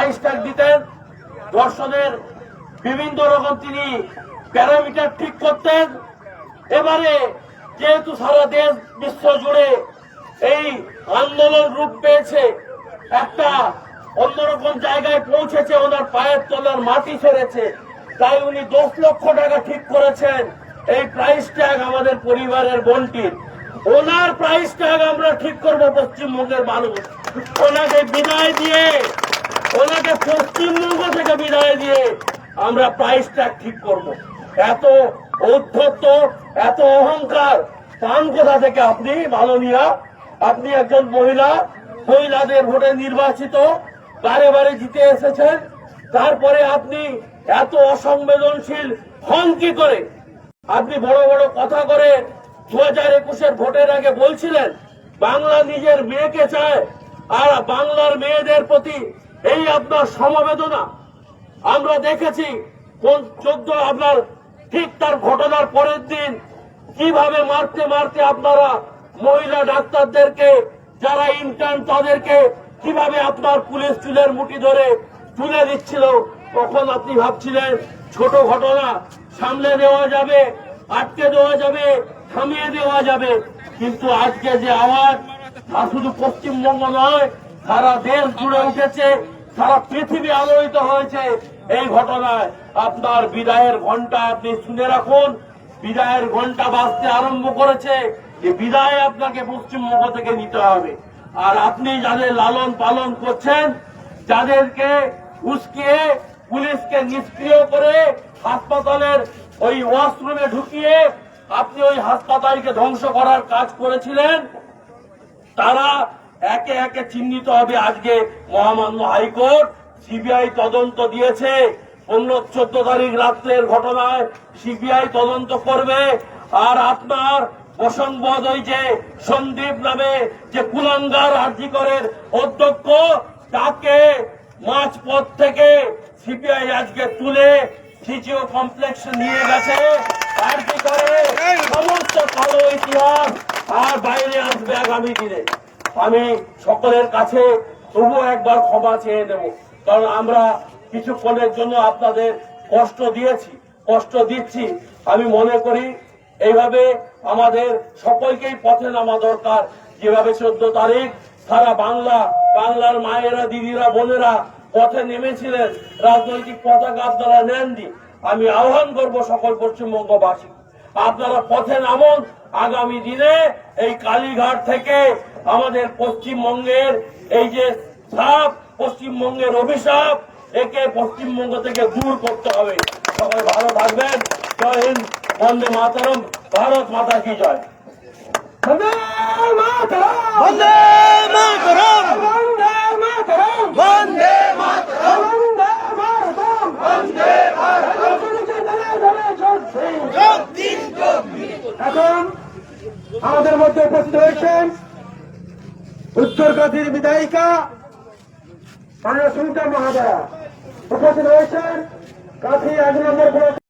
Price tag দিতেন দর্শনের বিভিন্ন রকম তিনি প্যারামিটার ঠিক করতেন। এবারে যেহেতু সারা দেশ বিশ্ব জুড়ে এই আন্দোলন রূপ পেয়েছে, একটা অন্যরকম জায়গায় পৌঁছেছে, ওনার পায়ের তলার মাটি ছেড়েছে। তাই উনি দশ লক্ষ টাকা ঠিক করেছেন। এই প্রাইস ট্যাগ আমাদের পরিবারের বন্টির। ওনার প্রাইস ট্যাগ আমরা ঠিক করব পশ্চিমবঙ্গের মানুষ। ওনাকে বিদায় দিয়ে ওনাকে পশ্চিমবঙ্গ থেকে বিদায় দিয়ে আমরা প্রাইস ট্যাগ ঠিক করব। এত ঔদ্ধত্য, এত অহংকার, পান কোথা থেকে আপনি? মাননীয়া, আপনি একজন মহিলা, মহিলাদের ভোটে নির্বাচিত, বারে বারে জিতে এসেছেন, তারপরে আপনি এত অসংবেদনশীল হন কি করে? আপনি বড় বড় কথা করে দু হাজার একুশের ভোটের আগে বলছিলেন, বাংলা নিজের মেয়েকে চায়, আর বাংলার মেয়েদের প্রতি এই আপনার সমবেদনা। আমরা দেখেছি কোন চোদ্দ আপনার ঠিক তার ঘটনার পরের দিন কীভাবে মারতে মারতে আপনারা মহিলা ডাক্তারদেরকে, যারা ইন্টার্ন তাদেরকে কীভাবে আপনার পুলিশ চুলের মুঠি ধরে তুলে দিচ্ছিল, তখন আপনি ভাবছিলেন ছোট ঘটনা, সামলে দেওয়া যাবে, আটকে দেওয়া যাবে, থামিয়ে দেওয়া যাবে। কিন্তু আজকে যে আওয়াজ, তা শুধু পশ্চিমবঙ্গ নয় সারা দেশ জুড়ে উঠেছে, সারা পৃথিবী আলোড়িত হয়েছে এই ঘটনায়। আপনার বিদায়ের ঘণ্টা আপনি শুনে রাখুন। বিদায়ের ঘণ্টা বাজতে আরম্ভ করেছে যে বিদায় আপনাকে পশ্চিমবঙ্গ থেকে নিতে হবে। আর আপনি যাদের লালন পালন করছেন, যাদেরকে উস্কিয়ে, পুলিশকে নিষ্ক্রিয় করে হাসপাতালের ওই ওয়াশরুমে ঢুকিয়ে আপনি ওই হাসপাতালকে ধ্বংস করার কাজ করেছিলেন, তারা একে একে চিহ্নিত হবে আজকে মহামান্য হাইকোর্ট। সিবিআই তদন্ত দিয়েছে। পনেরো, চোদ্দ তারিখ রাত্রের ঘটনায় সিবিআই তদন্ত করবে। আর আপনার প্রসংবাদ ওই যে সন্দীপ নামে যে কুলাঙ্গার আর্জিকরের অধ্যক্ষ, তাকে মাঝপথ থেকে সিবিআই আজকে তুলে সিজিও কমপ্লেক্স নিয়ে গেছে। আর্জি করে সমস্ত কালো ইতিহাস আর বাইরে আসবে আগামী দিনে। আমি সকলের কাছে তবু একবার ক্ষমা চেয়ে নেব। কারণ আমরা কিছুক্ষণের জন্য আপনাদের কষ্ট দিয়েছি, কষ্ট দিচ্ছি। আমি মনে করি এইভাবে আমাদের সকলকেই পথে নামা দরকার। যেভাবে চোদ্দ তারিখ সারা বাংলা, বাংলার মায়েরা, দিদিরা, বোনেরা পথে নেমেছিলেন, রাজনৈতিক পতাকা আপনারা নেননি। আমি আহ্বান করব সকল পশ্চিমবঙ্গবাসী আপনারা পথে নামুন। আগামী দিনে এই কালীঘাট থেকে আমাদের পশ্চিমবঙ্গের এই যে সাপ পশ্চিমবঙ্গের অভিশাপ একে পশ্চিমবঙ্গ থেকে দূর করতে হবে। সবাই ভালো থাকবেন। জয় হিন্দ বন্দে মাতরম ভারত মাতা কি জয়। বন্দে মাতরম! বন্দে মাতরম! বন্দে মাতরম! বন্দে মাতরম! বন্দে মাতরম! বন্দে মাতরম! যোগ দিন যোগ দিন এখন আমাদের মধ্যে উপস্থিত হয়েছেন উত্তরকাশীর বিধায়িকা মাননীয় সুমিতা মহাদয়া উপস্থিত হয়েছেন কাশী এক নম্বর